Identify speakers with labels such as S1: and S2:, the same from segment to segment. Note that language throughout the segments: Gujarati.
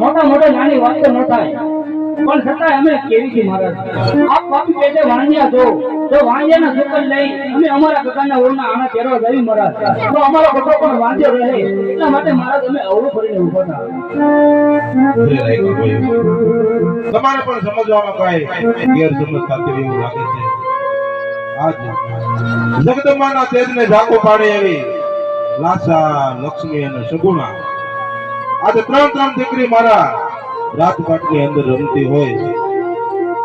S1: મોટા મોટા નાની વાત ન થાય. પણ છતાં અમે કેવી છે મહારાજ? આપ પાપી પેટે વાણિયા છો તો વાણિયાના સુકન લઈ અમે અમારા કકાના ઓળના આના તેરવા જઈ મહારાજ. તો અમારો ખોટો પણ વાંધ્યો રહે. એટલા માટે મહારાજ અમે અવળું ફરીને
S2: ઊભો ભાઈ. તમારે પણ સમજવામાં કાંઈ ગેરસમજ હોય એવું લાગે છે? આજ જગદંબાના તેજને ઝાંખો પાડે એવી લાસા, લક્ષ્મી અને સગુણા આજે ત્રણ ત્રણ દીકરી મારા રાજપાટની અંદર રમતી હોય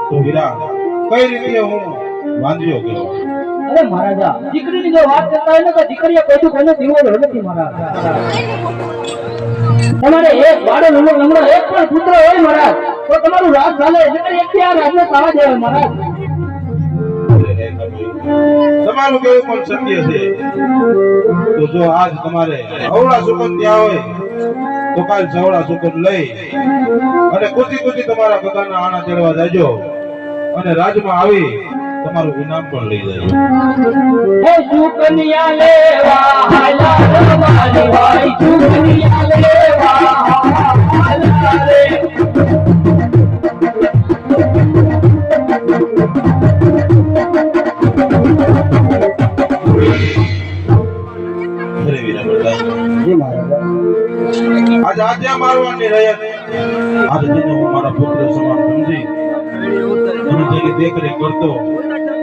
S2: તો વીરા કઈ રીતે હું વાંધ્યો ગયો
S1: અરે મહારાજા દીકરીની જો વાત કરતા હોય ને તો દીકરીએ કોઈ કોઈને દીવો નથી મહારાજ. તમારે એક વાડો નમો લંગડો એક પણ પુત્ર હોય મહારાજ તો તમારું રાજ ચાલે એટલે એક આ રાજને સારા દેવાય મહારાજ.
S2: તમારું કેવું પણ સત્ય છે. તો જો આજ તમારે અવળા સુગંધ ત્યાં હોય કાલ સવળા સુગંધ લઈ અને કુચી કુચી તમારા કદાના આણા ચડવા જાજો અને રાજમાં આવી તમારું ઇનામ પણ લઈ જાય
S1: હે સુકન્યા
S2: મારવાની રયત આજે તેને હું મારા પુત્ર સમાન સમજી અને તેની દેખરેખ કરતો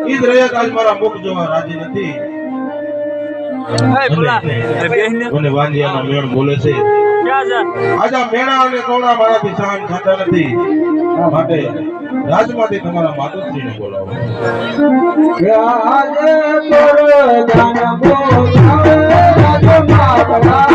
S2: ઈ જ રયત આજ મારા મુખ જોવા રાજી નથી. અને- વાંજિયાનો મેણ બોલે છે. આજ આ અને ટોણા મારાથી સહન થતા નથી. માટે રાજમાંથી તમારા માતુશ્રીને બોલાવો.
S1: રાજે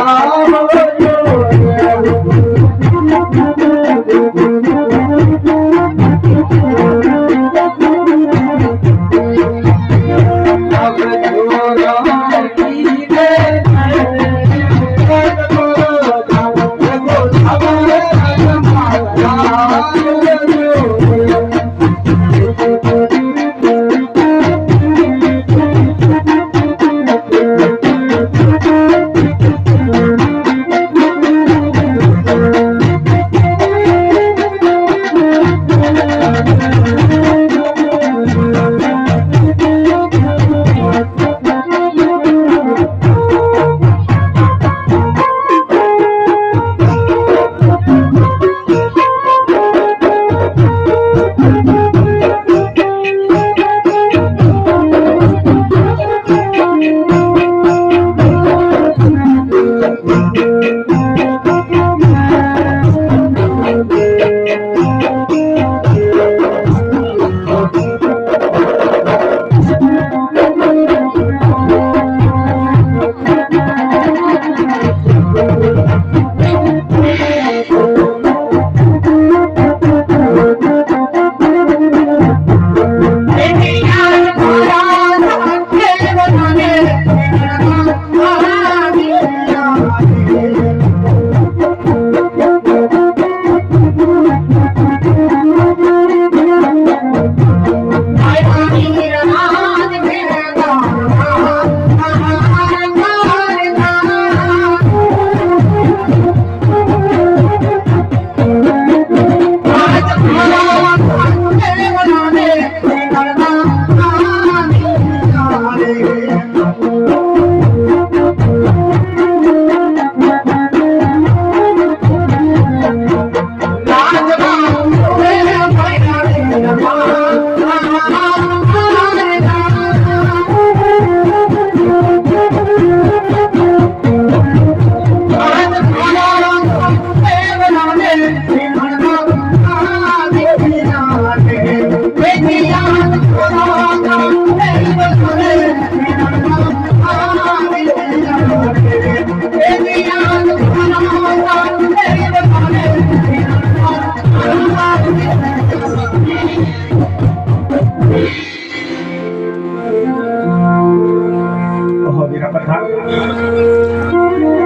S3: વીરા પ્રધાન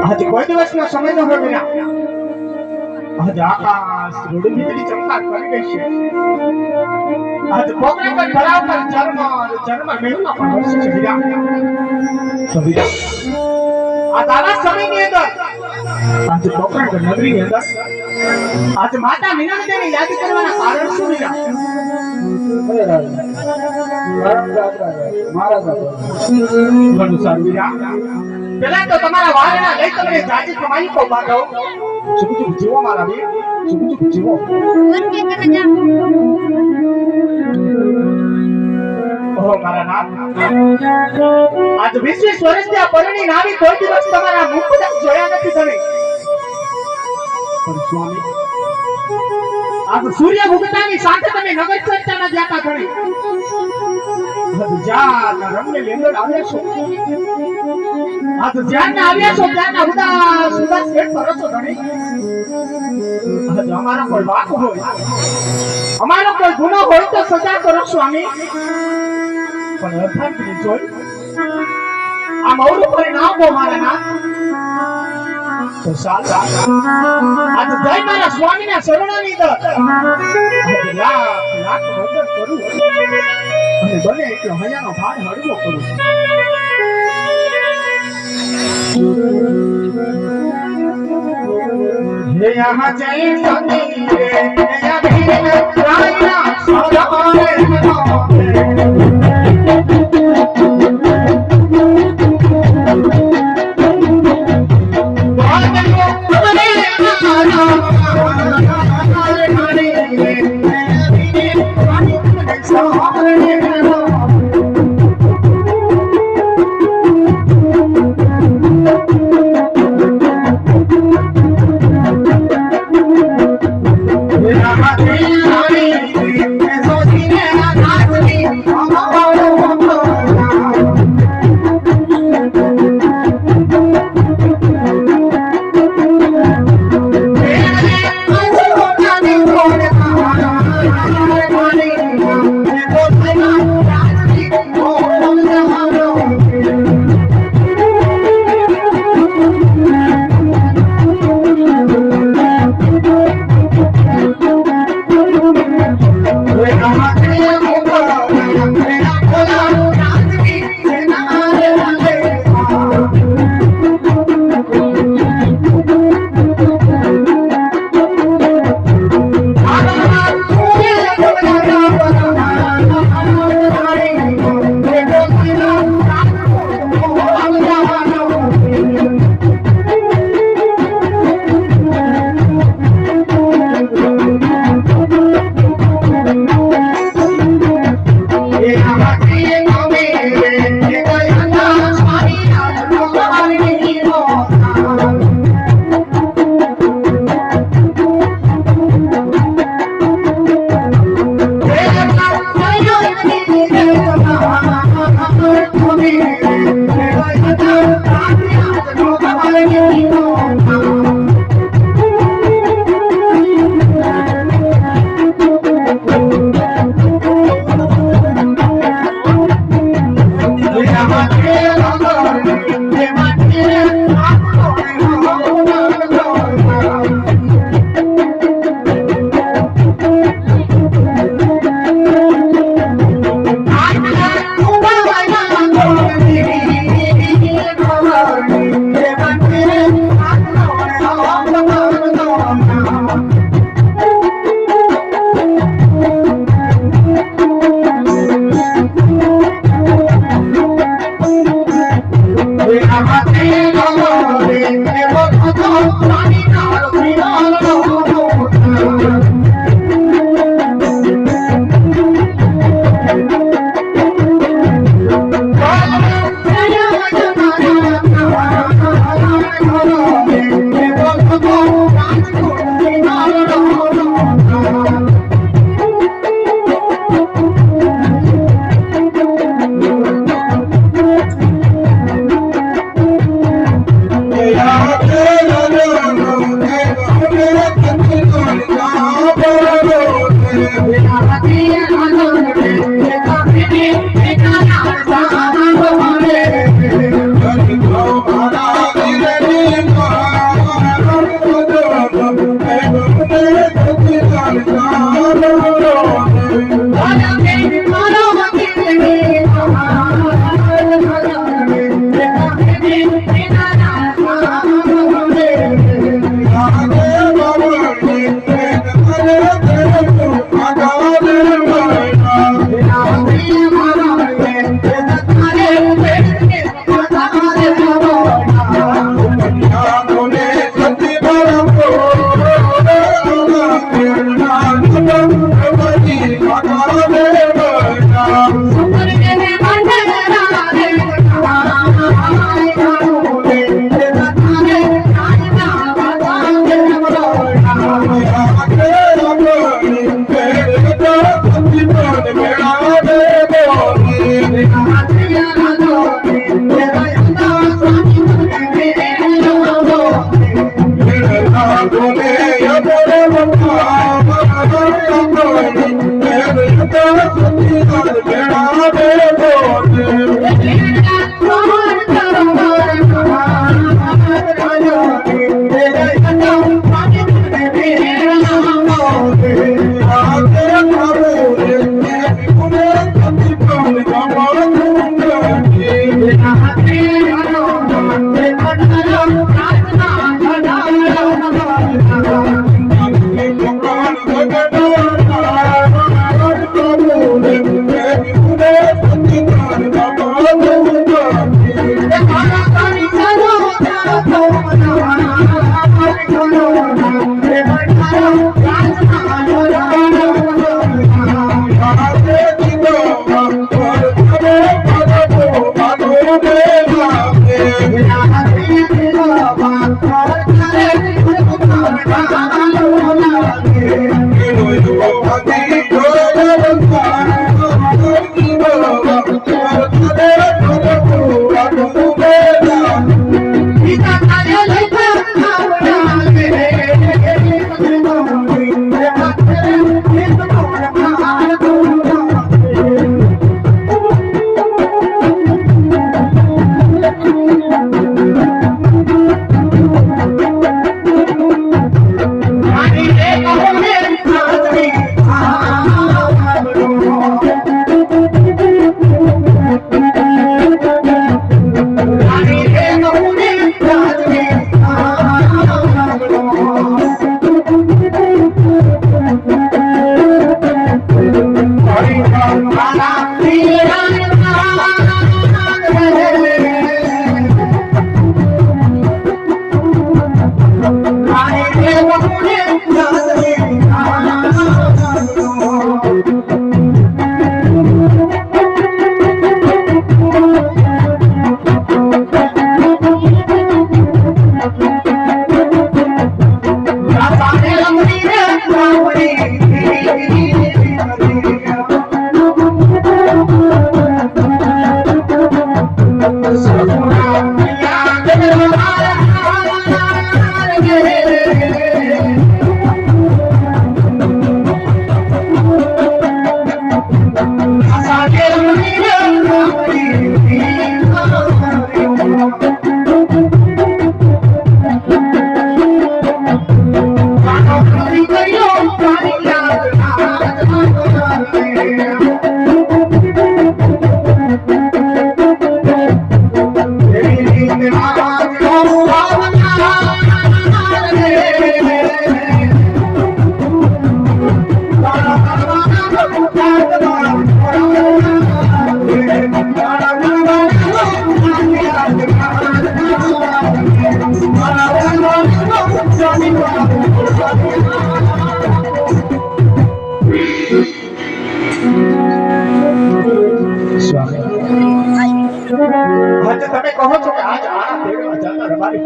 S3: આજ કોઈ દિવસનો સમય ન હોય વીરા આજ આકાશ રૂડી વીજળી ચમકાટ કરી છે. આજ પોકરે પર તળાવ પર જન્મ જન્મ મેળમાં પણ વરસે છે. વીરા તો આ અંદર, આજે માતા મીનાદેવી યાદ કરવાના કારણ શું ઘણું પેલા તો તમારા વાળના લઈ કમાઈ કો જીવો મારા જીવો? ઓહો મારા નામ આજ વીસ વીસ વર્ષથી આ પરણી નાવી કોઈ દિવસ તમારા મુખ જોયા નથી તમે. પણ સ્વામી આજ સૂર્ય ભુગતાની સાથે તમે નગર ચર્ચામાં જતા ધણી અમારો કોઈ ગુનો હોય તો સજા કરો સ્વામી. જોઈ, આ મૌરું પરિણામ મારા નાથ. તો મારા સ્વામીના શરણોની દર લાખ લાખ કરું અને બને એટલો હૈયાનો ભાર હળવો કરું હે યહાં જય સતી રે રાયના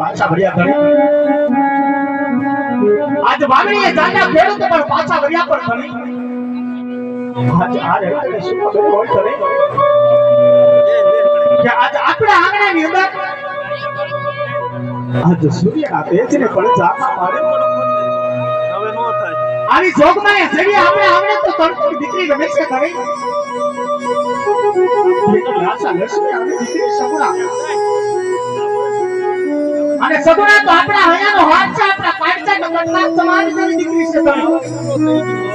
S3: પાછા વળ્યા ઘણી આજ વાગણીએ જાતા ખેડૂત પણ પાછા વળ્યા પણ ઘણી આજ આ રે શું હોય તને કે આજ આપણા આંગણાની અંદર આજ સૂર્યના તેજને પણ જાતા પાડે આવી જોગમાં એ જેવી આપણે આંગણે તો તણકોની દીકરી ગમે છે કરે આશા લક્ષ્મી આવી દીકરી સગુણા અને સગુણા તો આપણા હયાનો હાથ છે આપણા પાટચા સમાજ દીકરી છે